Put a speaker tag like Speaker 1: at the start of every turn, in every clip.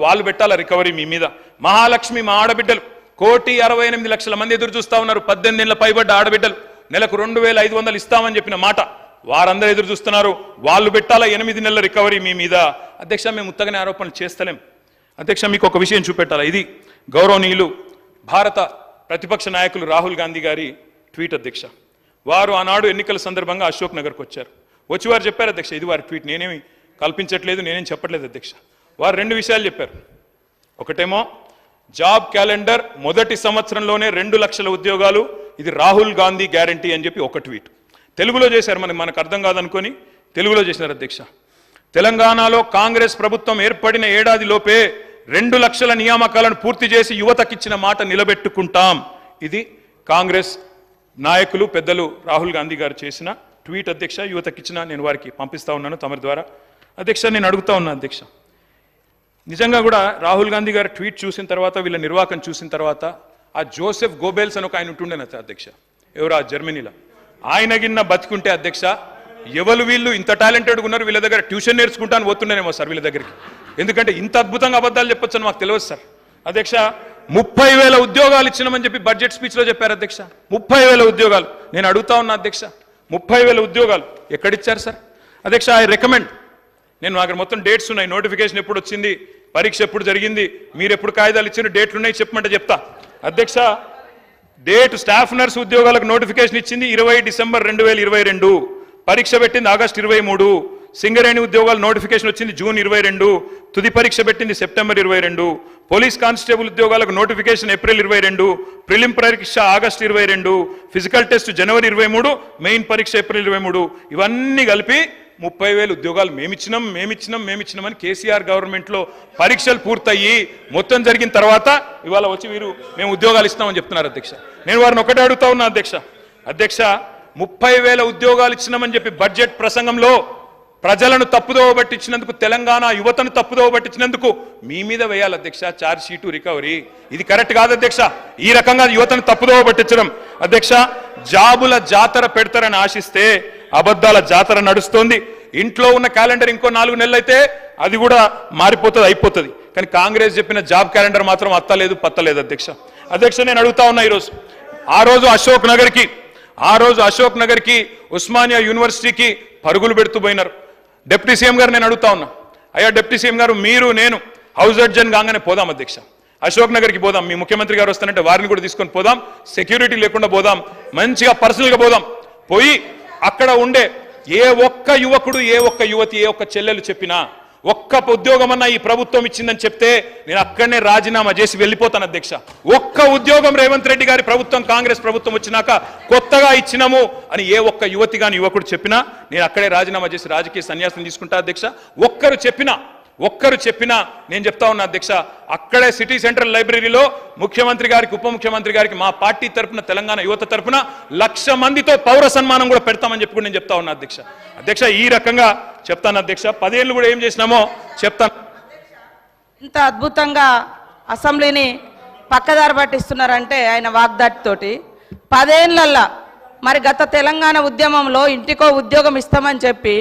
Speaker 1: ఇప్పుడు వాళ్ళు పెట్టాల రికవరీ మీ మీద? మహాలక్ష్మి మా ఆడబిడ్డలు. కోటి అరవై ఎనిమిది లక్షల మంది ఎదురు చూస్తా ఉన్నారు. పద్దెనిమిది నెలల పైబడ్డ ఆడబిడ్డలు. నెలకు రెండు వేల ఐదు వందలు ఇస్తామని చెప్పిన మాట. వారందరూ ఎదురు చూస్తున్నారు. వాళ్ళు పెట్టాలా ఎనిమిది నెలల రికవరీ మీ మీద? అధ్యక్ష మేము ఉత్తగానే ఆరోపణలు చేస్తలేం. అధ్యక్ష మీకు ఒక విషయం చూపెట్టాలా? ఇది గౌరవనీయులు భారత ప్రతిపక్ష నాయకులు రాహుల్ గాంధీ గారి ట్వీట్ అధ్యక్ష. వారు ఆనాడు ఎన్నికల సందర్భంగా అశోక్ నగర్కి వచ్చారు. వచ్చి వారు చెప్పారు అధ్యక్ష ఇది వారి ట్వీట్. నేనేమి కల్పించట్లేదు నేనేం చెప్పట్లేదు అధ్యక్ష. వారు రెండు విషయాలు చెప్పారు. ఒకటేమో జాబ్ క్యాలెండర్ మొదటి సంవత్సరంలోనే రెండు లక్షల ఉద్యోగాలు ఇది రాహుల్ గాంధీ గ్యారంటీ అని చెప్పి ఒక ట్వీట్ తెలుగులో చేశారు మనకి మనకు అర్థం కాదనుకొని తెలుగులో చేసినారు అధ్యక్ష. తెలంగాణలో కాంగ్రెస్ ప్రభుత్వం ఏర్పడిన ఏడాది లోపే రెండు లక్షల నియామకాలను పూర్తి చేసి యువతకిచ్చిన మాట నిలబెట్టుకుంటాం. ఇది కాంగ్రెస్ నాయకులు పెద్దలు రాహుల్ గాంధీ గారు చేసిన ట్వీట్ అధ్యక్ష యువతకిచ్చిన నేను వారికి పంపిస్తా ఉన్నాను తమరి ద్వారా. అధ్యక్ష నేను అడుగుతా ఉన్నా అధ్యక్ష. నిజంగా కూడా రాహుల్ గాంధీ గారు ట్వీట్ చూసిన తర్వాత వీళ్ళ నిర్వాకం చూసిన తర్వాత ఆ జోసెఫ్ గోబెల్స్ అని ఒక ఆయన ఉంటుండే అధ్యక్ష. ఎవరు? ఆ జర్మనీలో. ఆయన గిన్న బతికుంటే అధ్యక్ష ఎవరు వీళ్ళు ఇంత టాలెంటెడ్గా ఉన్నారు వీళ్ళ దగ్గర ట్యూషన్ నేర్చుకుంటాను పోతున్నానేమో సార్ వీళ్ళ దగ్గరికి. ఎందుకంటే ఇంత అద్భుతంగా అబద్ధాలు చెప్పొచ్చు మాకు తెలియదు సార్. అధ్యక్ష ముప్పై వేల ఉద్యోగాలు ఇచ్చినామని చెప్పి బడ్జెట్ స్పీచ్లో చెప్పారు అధ్యక్ష. ముప్పై వేల ఉద్యోగాలు. నేను అడుగుతా ఉన్నా అధ్యక్ష ముప్పై వేల ఉద్యోగాలు ఎక్కడిచ్చారు సార్? అధ్యక్ష ఐ రికమెండ్. నేను అక్కడ మొత్తం డేట్స్ ఉన్నాయి నోటిఫికేషన్ ఎప్పుడు వచ్చింది పరీక్ష ఎప్పుడు జరిగింది? మీరు ఎప్పుడు కాగితాలు ఇచ్చిన డేట్లు ఉన్నాయి చెప్పమంటే చెప్తా. అధ్యక్ష డేట్ స్టాఫ్ నర్స్ ఉద్యోగాలకు నోటిఫికేషన్ ఇచ్చింది ఇరవై డిసెంబర్ రెండు వేల ఇరవై రెండు. పరీక్ష పెట్టింది ఆగస్ట్ ఇరవై మూడు. సింగరేణి ఉద్యోగాలు నోటిఫికేషన్ వచ్చింది జూన్ ఇరవై రెండు. తుది పరీక్ష పెట్టింది సెప్టెంబర్ ఇరవై రెండు. పోలీస్ కానిస్టేబుల్ ఉద్యోగాలకు నోటిఫికేషన్ ఏప్రిల్ ఇరవై రెండు. ప్రిలిం పరీక్ష ఆగస్ట్ ఇరవై రెండు. ఫిజికల్ టెస్ట్ జనవరి ఇరవై మూడు. మెయిన్ పరీక్ష ఏప్రిల్ ఇరవై మూడు. ఇవన్నీ కలిపి ముప్పై వేలు ఉద్యోగాలు మేమిచ్చినాం మేమిచ్చినాం మేమిచ్చినామని కేసీఆర్ గవర్నమెంట్లో పరీక్షలు పూర్తయ్యి మొత్తం జరిగిన తర్వాత ఇవాళ వచ్చి వీరు మేము ఉద్యోగాలు ఇస్తామని చెప్తున్నారు అధ్యక్ష. నేను వారిని ఒకటే అడుగుతా ఉన్నా అధ్యక్ష. అధ్యక్ష ముప్పై వేల ఉద్యోగాలు ఇచ్చినామని చెప్పి బడ్జెట్ ప్రసంగంలో ప్రజలను తప్పుదోవ పట్టించినందుకు తెలంగాణ యువతను తప్పుదోవ పట్టించినందుకు మీ మీద వేయాలి అధ్యక్ష చార్జ్ షీటు రికవరీ. ఇది కరెక్ట్ కాదు అధ్యక్ష. ఈ రకంగా యువతను తప్పుదోవ పట్టించడం అధ్యక్ష జాబుల జాతర పెడతారని ఆశిస్తే అబద్ధాల జాతర నడుస్తోంది. ఇంట్లో ఉన్న క్యాలెండర్ ఇంకో నాలుగు నెలలు అయితే అది కూడా మారిపోతుంది అయిపోతుంది. కానీ కాంగ్రెస్ చెప్పిన జాబ్ క్యాలెండర్ మాత్రం అత్తలేదు పత్తలేదు అధ్యక్ష. అధ్యక్ష నేను అడుగుతా ఉన్నా ఈరోజు. ఆ రోజు అశోక్ నగర్కి ఆ రోజు అశోక్ నగర్కి ఉస్మానియా యూనివర్సిటీకి పరుగులు పెడుతూ పోయినారు. డిప్యూటీ సీఎం గారు నేను అడుగుతా ఉన్నా. అయ్యా డిప్యూటీ సీఎం గారు మీరు నేను హౌస్ అడ్జన్ కాగానే పోదాం అధ్యక్ష. అశోక్ నగర్కి పోదాం. మీ ముఖ్యమంత్రి గారు వస్తానంటే వారిని కూడా తీసుకొని పోదాం. సెక్యూరిటీ లేకుండా పోదాం. మంచిగా పర్సనల్గా పోదాం. పోయి అక్కడ ఉండే ఏ ఒక్క యువకుడు ఏ ఒక్క యువతి ఏ ఒక్క చెల్లెలు చెప్పినా ఒక్క ఉద్యోగం అన్న ఈ ప్రభుత్వం ఇచ్చిందని చెప్తే నేను అక్కడనే రాజీనామా చేసి వెళ్ళిపోతాను అధ్యక్ష. ఒక్క ఉద్యోగం రేవంత్ రెడ్డి గారి ప్రభుత్వం కాంగ్రెస్ ప్రభుత్వం వచ్చినాక కొత్తగా ఇచ్చినాము అని ఏ ఒక్క యువతి కాని యువకుడు చెప్పినా నేను అక్కడే రాజీనామా చేసి రాజకీయ సన్యాసం తీసుకుంటా అధ్యక్ష. ఒక్కరు చెప్పినా ఒక్కరు చెప్పినా నేను చెప్తా ఉన్నా అధ్యక్ష అక్కడే సిటీ సెంట్రల్ లైబ్రరీలో ముఖ్యమంత్రి గారికి ఉప ముఖ్యమంత్రి గారికి మా పార్టీ తరపున తెలంగాణ యువత తరపున లక్ష మందితో పౌర సన్మానం కూడా పెడతామని చెప్పి నేను చెప్తా ఉన్నా అధ్యక్ష. అధ్యక్ష ఈ రకంగా చెప్తాను అధ్యక్ష. పదేళ్ళు కూడా ఏం చేసినామో చెప్తాను.
Speaker 2: ఇంత అద్భుతంగా అసెంబ్లీని పక్కదారి పట్టిస్తున్నారంటే ఆయన వాగ్దాటితోటి పదేళ్ళల్లా మరి గత తెలంగాణ ఉద్యమంలో ఇంటికో ఉద్యోగం ఇస్తామని చెప్పి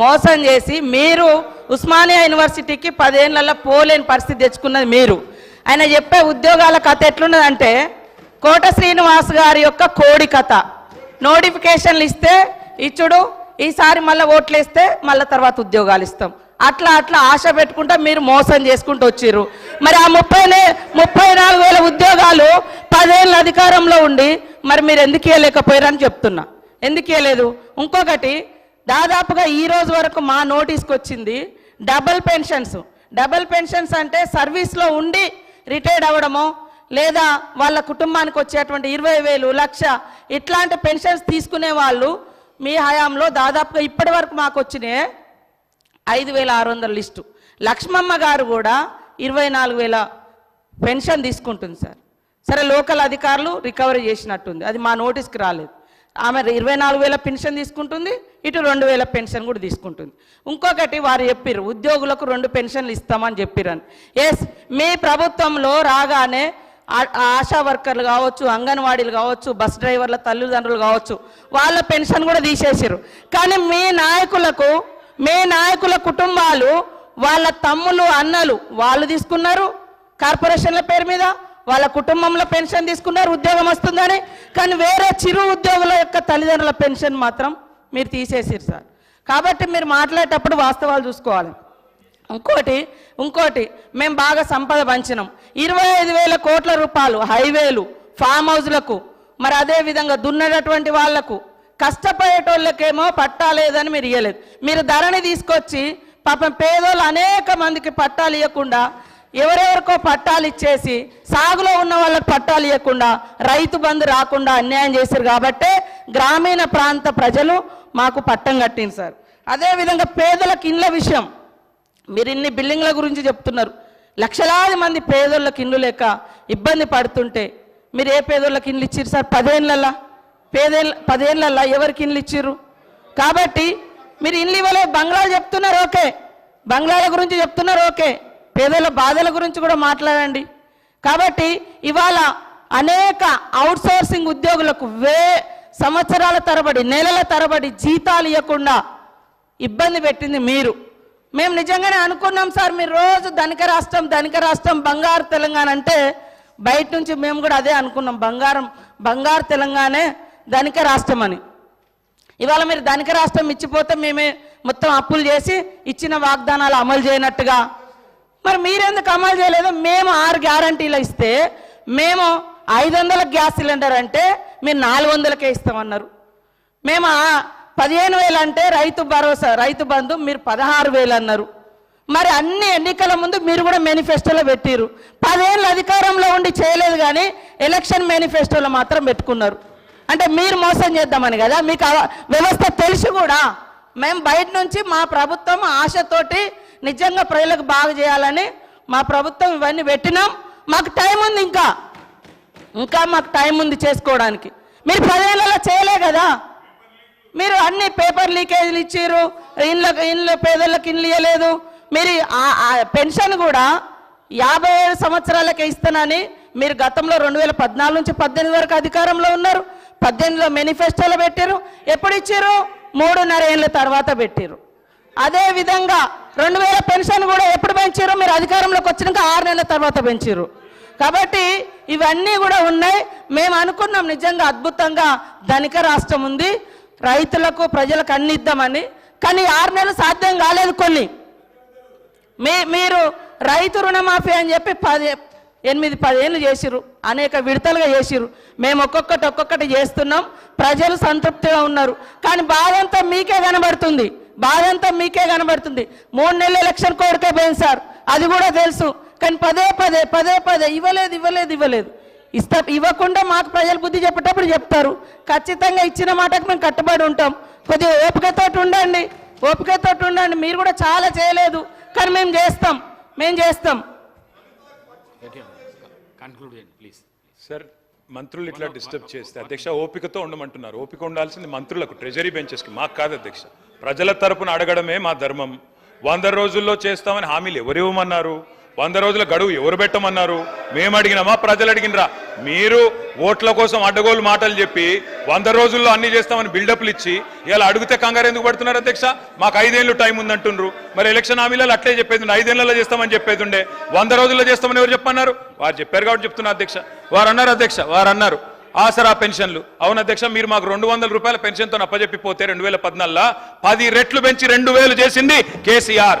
Speaker 2: మోసం చేసి మీరు ఉస్మానియా యూనివర్సిటీకి పదేళ్ళలో పోలేని పరిస్థితి తెచ్చుకున్నది మీరు. ఆయన చెప్పే ఉద్యోగాల కథ ఎట్లున్నదంటే కోట శ్రీనివాస్ గారి యొక్క కోడి కథ. నోటిఫికేషన్లు ఇస్తే ఇచ్చుడు ఈసారి మళ్ళీ ఓట్లేస్తే మళ్ళీ తర్వాత ఉద్యోగాలు ఇస్తాం. అట్లా అట్లా ఆశ పెట్టుకుంటా మీరు మోసం చేసుకుంటూ వచ్చిర్రు. మరి ఆ ముప్పై ముప్పై నాలుగు వేల ఉద్యోగాలు పదేళ్ళ అధికారంలో ఉండి మరి మీరు ఎందుకు ఇవ్వలేకపోయారని చెప్తున్నా. ఎందుకు ఇవ్వలేదు ఇంకొకటి దాదాపుగా ఈ రోజు వరకు మా నోటీస్కి వచ్చింది డబుల్ పెన్షన్స్. డబుల్ పెన్షన్స్ అంటే సర్వీస్లో ఉండి రిటైర్డ్ అవ్వడమో లేదా వాళ్ళ కుటుంబానికి వచ్చేటువంటి ఇరవై వేలు లక్ష ఇట్లాంటి పెన్షన్స్ తీసుకునే వాళ్ళు మీ హయాంలో దాదాపుగా ఇప్పటి వరకు మాకు వచ్చినాయి ఐదు వేల ఆరు వందల లిస్టు. లక్ష్మమ్మ గారు కూడా ఇరవై నాలుగు వేల పెన్షన్ తీసుకుంటుంది సార్. సరే లోకల్ అధికారులు రికవరీ చేసినట్టుంది. అది మా నోటీస్కి రాలేదు. ఆమె ఇరవై నాలుగు వేల పెన్షన్ తీసుకుంటుంది ఇటు రెండు వేల పెన్షన్ కూడా తీసుకుంటుంది. ఇంకొకటి వారు చెప్పిర్రు ఉద్యోగులకు రెండు పెన్షన్లు ఇస్తామని చెప్పిరని ఎస్ మీ ప్రభుత్వంలో రాగానే ఆశా వర్కర్లు కావచ్చు అంగన్వాడీలు కావచ్చు బస్ డ్రైవర్ల తల్లిదండ్రులు కావచ్చు వాళ్ళ పెన్షన్ కూడా తీసేసారు కానీ మీ నాయకులకు మీ నాయకుల కుటుంబాలు వాళ్ళ తమ్ములు అన్నలు వాళ్ళు తీసుకున్నారు కార్పొరేషన్ల పేరు మీద వాళ్ళ కుటుంబంలో పెన్షన్ తీసుకున్నారు ఉద్యోగం వస్తుందని కానీ వేరే చిరు ఉద్యోగుల యొక్క తల్లిదండ్రుల పెన్షన్ మాత్రం మీరు తీసేసారు సార్. కాబట్టి మీరు మాట్లాడేటప్పుడు వాస్తవాలు చూసుకోవాలి. ఇంకోటి ఇంకోటి మేము బాగా సంపద పంచినాం. ఇరవై ఐదు వేల కోట్ల రూపాయలు హైవేలు ఫామ్ హౌస్లకు మరి అదే విధంగా వాళ్ళకు కష్టపడేటోళ్ళకేమో పట్టాలేదని మీరు ఇవ్వలేదు మీరు ధరని తీసుకొచ్చి పాపం పేదోళ్ళు అనేక మందికి పట్టాలు ఇవ్వకుండా ఎవరెవరికో పట్టాలు ఇచ్చేసి సాగులో ఉన్న వాళ్ళకి పట్టాలు ఇవ్వకుండా రైతు బంధు రాకుండా అన్యాయం చేశారు కాబట్టే గ్రామీణ ప్రాంత ప్రజలు మాకు పట్టం కట్టింది సార్. అదేవిధంగా పేదలకు ఇండ్ల విషయం. మీరు ఇన్ని బిల్డింగ్ల గురించి చెప్తున్నారు. లక్షలాది మంది పేదోళ్ళకి ఇండ్లు లేక ఇబ్బంది పడుతుంటే మీరు ఏ పేదోళ్ళకి ఇండ్లు ఇచ్చారు సార్? పదేళ్ళల్లా పేదేళ్ళ పదేళ్ళల్లా ఎవరికి ఇండ్లు ఇచ్చిర్రు? కాబట్టి మీరు ఇల్లు ఇవ్వలేదు. బంగ్లాలు చెప్తున్నారు ఓకే. బంగ్లాల గురించి చెప్తున్నారు ఓకే. పేదల బాధల గురించి కూడా మాట్లాడండి. కాబట్టి ఇవాళ అనేక అవుట్సోర్సింగ్ ఉద్యోగులకు వే సంవత్సరాల తరబడి నెలల తరబడి జీతాలు ఇవ్వకుండా ఇబ్బంది పెట్టింది మీరు. మేము నిజంగానే అనుకున్నాం సార్ మీరు రోజు ధనిక రాష్ట్రం ధనిక రాష్ట్రం బంగారు తెలంగాణ అంటే బయట నుంచి మేము కూడా అదే అనుకున్నాం బంగారం బంగారు తెలంగాణే ధనిక రాష్ట్రం అని. ఇవాళ మీరు ధనిక రాష్ట్రం ఇచ్చిపోతే మేమే మొత్తం అప్పులు చేసి ఇచ్చిన వాగ్దానాలు అమలు చేయనట్టుగా మరి మీరెందుకు అమలు చేయలేదు? మేము ఆరు గ్యారంటీలు ఇస్తే మేము ఐదు వందల గ్యాస్ సిలిండర్ అంటే మీరు నాలుగు వందలకే ఇస్తామన్నారు. మేము పదిహేను వేలు అంటే రైతు భరోసా రైతు బంధు మీరు పదహారు వేలు అన్నారు. మరి అన్ని ఎన్నికల ముందు మీరు కూడా మేనిఫెస్టోలో పెట్టిరు పదేళ్ళు అధికారంలో ఉండి చేయలేదు కానీ ఎలక్షన్ మేనిఫెస్టోలో మాత్రం పెట్టుకున్నారు. అంటే మీరు మోసం చేద్దామని కదా? మీకు వ్యవస్థ తెలిసి కూడా. మేము బయట నుంచి మా ప్రభుత్వం ఆశతోటి నిజంగా ప్రజలకు బాగు చేయాలని మా ప్రభుత్వం ఇవన్నీ పెట్టినాం. మాకు టైం ఉంది ఇంకా. ఇంకా మాకు టైం ఉంది చేసుకోవడానికి. మీరు పదేళ్ళలో చేయలే కదా. మీరు అన్ని పేపర్ లీకేజీలు ఇచ్చారు ఇండ్ల ఇండ్ల పేదలకు ఇండ్లు ఇవ్వలేదు మీరు ఆ- పెన్షన్ కూడా యాభై ఏడు సంవత్సరాలకే ఇస్తానని మీరు గతంలో రెండు వేల పద్నాలుగు నుంచి పద్దెనిమిది వరకు అధికారంలో ఉన్నారు. పద్దెనిమిదిలో మేనిఫెస్టోలో పెట్టారు ఎప్పుడు ఇచ్చారు మూడున్నర ఏళ్ళ తర్వాత పెట్టారు అదేవిధంగా రెండు వేల పెన్షన్ కూడా ఎప్పుడు పెంచారు మీరు అధికారంలోకి వచ్చినాక ఆరు నెలల తర్వాత పెంచారు కాబట్టి ఇవన్నీ కూడా ఉన్నాయి. మేము అనుకున్నాం నిజంగా అద్భుతంగా ధనిక రాష్ట్రం ఉంది. రైతులకు ప్రజలకు అన్ని ఇద్దామని. కానీ ఆరు నెలలు సాధ్యం కాలేదు కొన్ని. మీ మీరు రైతు రుణమాఫీ అని చెప్పి పది ఎనిమిది పదేళ్ళు చేసిరు అనేక విడతలుగా చేసిరు మేము ఒక్కొక్కటి ఒక్కొక్కటి చేస్తున్నాం. ప్రజలు సంతృప్తిగా ఉన్నారు. కానీ బాధంతా మీకే కనబడుతుంది. బాధంతా మీకే కనబడుతుంది. మూడు నెలల ఎలక్షన్ కోడికే పోయింది సార్. అది కూడా తెలుసు. కానీ పదే పదే పదే పదే ఇవ్వలేదు ఇవ్వలేదు ఇవ్వలేదు. ఇస్తా ఇవ్వకుండా మాకు ప్రజలు బుద్ధి చెప్పేటప్పుడు చెప్తారు. ఖచ్చితంగా ఇచ్చిన మాటకు మేము కట్టుబడి ఉంటాం. కొద్దిగా ఓపికతోటి ఉండండి. ఓపికతోటి ఉండండి. మీరు కూడా చాలా చేయలేదు. కానీ మేము చేస్తాం. మేము చేస్తాం.
Speaker 3: కన్క్లూడ్ చేయండి ప్లీజ్
Speaker 1: సార్ మంత్రులు ఇట్లా డిస్టర్బ్ చేస్తే అధ్యక్ష ఓపికతో ఉండమంటున్నారు. ఓపిక ఉండాల్సింది మంత్రులకు ట్రెజరీ బెంచెస్కి మాకు కాదు అధ్యక్ష. ప్రజల తరపున అడగడమే మా ధర్మం. వంద రోజుల్లో చేస్తామని హామీలు ఎవరు ఇవ్వమన్నారు? వంద రోజుల గడువు ఎవరు పెట్టమన్నారు? మేము అడిగినామా ప్రజలు అడిగినరా మీరు ఓట్ల కోసం అడ్డగోలు మాటలు చెప్పి వంద రోజుల్లో అన్ని చేస్తామని బిల్డప్లు ఇచ్చి ఇలా అడిగితే కంగారు ఎందుకు పడుతున్నారు అధ్యక్ష? మాకు ఐదేళ్ళు టైం ఉందంటుండ్రు. మరి ఎలక్షన్ హామీలలో అట్లే చెప్పేది ఐదేళ్ళలో చేస్తామని చెప్పేది ఉండే. వంద రోజుల్లో చేస్తామని ఎవరు చెప్పన్నారు వారు చెప్పారు కాబట్టి చెప్తున్నా అధ్యక్ష. వారు అన్నారు అధ్యక్ష వారు అన్నారు. ఆసరా పెన్షన్లు. అవును అధ్యక్ష మీరు మాకు రెండు వందల రూపాయల పెన్షన్తో అప్పజెప్పిపోతే రెండు వేల పద్నాలుగులో పది రెట్లు పెంచి రెండు వేలు చేసింది కేసీఆర్.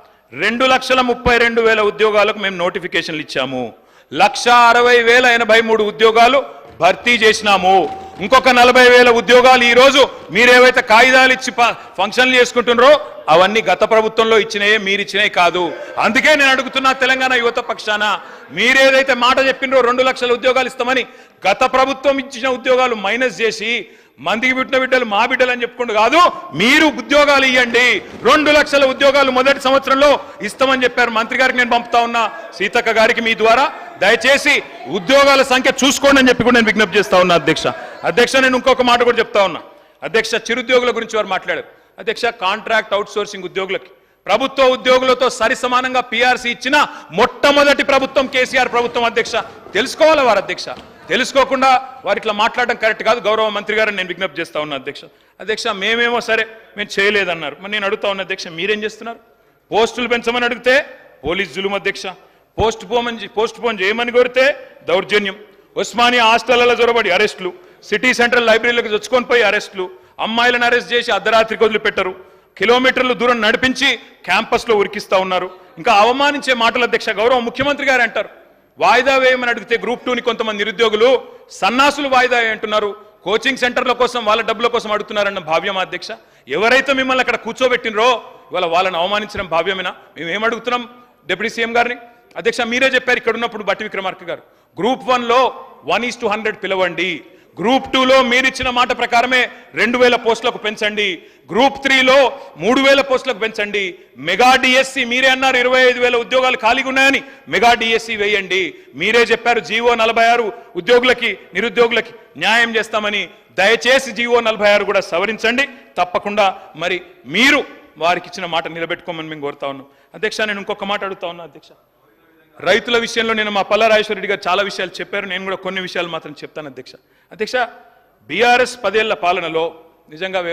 Speaker 1: రెండు లక్షల ముప్పై రెండు వేల ఉద్యోగాలకు మేము నోటిఫికేషన్లు ఇచ్చాము. లక్ష అరవై వేల ఎనభై మూడు ఉద్యోగాలు భర్తీ చేసినాము. ఇంకొక నలభై వేల ఉద్యోగాలు ఈరోజు మీరేవైతే కాగితాలు ఇచ్చి ప- ఫంక్షన్లు చేసుకుంటున్నారో అవన్నీ గత ప్రభుత్వంలో ఇచ్చినాయే మీరు ఇచ్చినాయి కాదు. అందుకే నేను అడుగుతున్నా తెలంగాణ యువత పక్షాన మీరేదైతే మాట చెప్పినరో రెండు లక్షల ఉద్యోగాలు ఇస్తామని గత ప్రభుత్వం ఇచ్చిన ఉద్యోగాలు మైనస్ చేసి మందికి పుట్టిన బిడ్డలు మా బిడ్డలు అని చెప్పుకుంటూ కాదు మీరు ఉద్యోగాలు ఇవ్వండి రెండు లక్షల ఉద్యోగాలు మొదటి సంవత్సరంలో ఇస్తామని చెప్పారు మంత్రి గారికి నేను పంపుతా ఉన్నా. సీతక్క గారికి మీ ద్వారా. దయచేసి ఉద్యోగాల సంఖ్య చూసుకోండి అని చెప్పి కూడా నేను విజ్ఞప్తి చేస్తా ఉన్నా అధ్యక్ష. అధ్యక్ష నేను ఇంకొక మాట కూడా చెప్తా ఉన్నా. అధ్యక్ష చిరుద్యోగుల గురించి వారు మాట్లాడారు. అధ్యక్ష కాంట్రాక్ట్ అవుట్ సోర్సింగ్ ఉద్యోగులకి. ప్రభుత్వ ఉద్యోగులతో సరి సమానంగా పిఆర్సీ ఇచ్చిన మొట్టమొదటి ప్రభుత్వం కేసీఆర్ ప్రభుత్వం అధ్యక్ష. తెలుసుకోవాలి వారు అధ్యక్ష? తెలుసుకోకుండా వారు ఇట్లా మాట్లాడడం కరెక్ట్ కాదు. గౌరవ మంత్రి గారు నేను విజ్ఞప్తి చేస్తా ఉన్నా అధ్యక్ష. అధ్యక్ష మేమేమో సరే మేము చేయలేదన్నారు. మరి నేను అడుగుతా ఉన్నా అధ్యక్ష మీరేం చేస్తున్నారు? పోస్టులు పెంచమని అడిగితే పోలీస్ జులుం అధ్యక్ష. పోస్ట్ పోన్ పోస్ట్ పోన్ చేయమని కోరితే దౌర్జన్యం. ఉస్మానియా హాస్టళ్ళలో జొరబడి అరెస్టులు. సిటీ సెంట్రల్ లైబ్రరీలకు చొచ్చుకొని పోయి అరెస్టులు. అమ్మాయిలను అరెస్ట్ చేసి అర్ధరాత్రికి వదిలిపెట్టరు. కిలోమీటర్లు దూరం నడిపించి క్యాంపస్లో ఉరికిస్తూ ఉన్నారు. ఇంకా అవమానించే మాటలు అధ్యక్ష గౌరవ ముఖ్యమంత్రి గారు అంటారు వాయిదా వేయమని అడిగితే గ్రూప్ టూని కొంతమంది నిరుద్యోగులు సన్నాసులు వాయిదా అంటున్నారు. కోచింగ్ సెంటర్ల కోసం వాళ్ళ డబ్బుల కోసం అడుగుతున్నారన్న భావ్యం అధ్యక్ష? ఎవరైతే మిమ్మల్ని అక్కడ కూర్చోబెట్టినరో ఇవాళ వాళ్ళని అవమానించడం భావ్యమేనా? మేము ఏం అడుగుతున్నాం డిప్యూటీ సీఎం గారిని? అధ్యక్ష మీరే చెప్పారు ఇక్కడ ఉన్నప్పుడు బట్టి విక్రమార్క గారు గ్రూప్ వన్లో వన్ ఈస్ టు హండ్రెడ్ పిలవండి. గ్రూప్ టూలో మీరిచ్చిన మాట ప్రకారమే రెండు వేల పోస్టులకు పెంచండి. గ్రూప్ త్రీలో మూడు వేల పోస్టులకు పెంచండి. మెగా డిఎస్సి మీరే అన్నారు ఇరవై ఐదు వేల ఉద్యోగాలు ఖాళీగా ఉన్నాయని. మెగా డిఎస్సి వేయండి. మీరే చెప్పారు జీవో నలభై ఆరు ఉద్యోగులకి నిరుద్యోగులకి న్యాయం చేస్తామని. దయచేసి జీవో నలభై ఆరు కూడా సవరించండి. తప్పకుండా మరి మీరు వారికి ఇచ్చిన మాట నిలబెట్టుకోమని మేము కోరుతా ఉన్నాం. అధ్యక్ష నేను ఇంకొక మాట అడుగుతా ఉన్నా అధ్యక్ష. రైతుల విషయంలో నేను మా పల్లా గారు చాలా విషయాలు చెప్పారు. నేను కూడా కొన్ని విషయాలు మాత్రం చెప్తాను అధ్యక్ష. అధ్యక్ష బీఆర్ఎస్ పదేళ్ళ పాలనలో నిజంగా వ్యవసాయ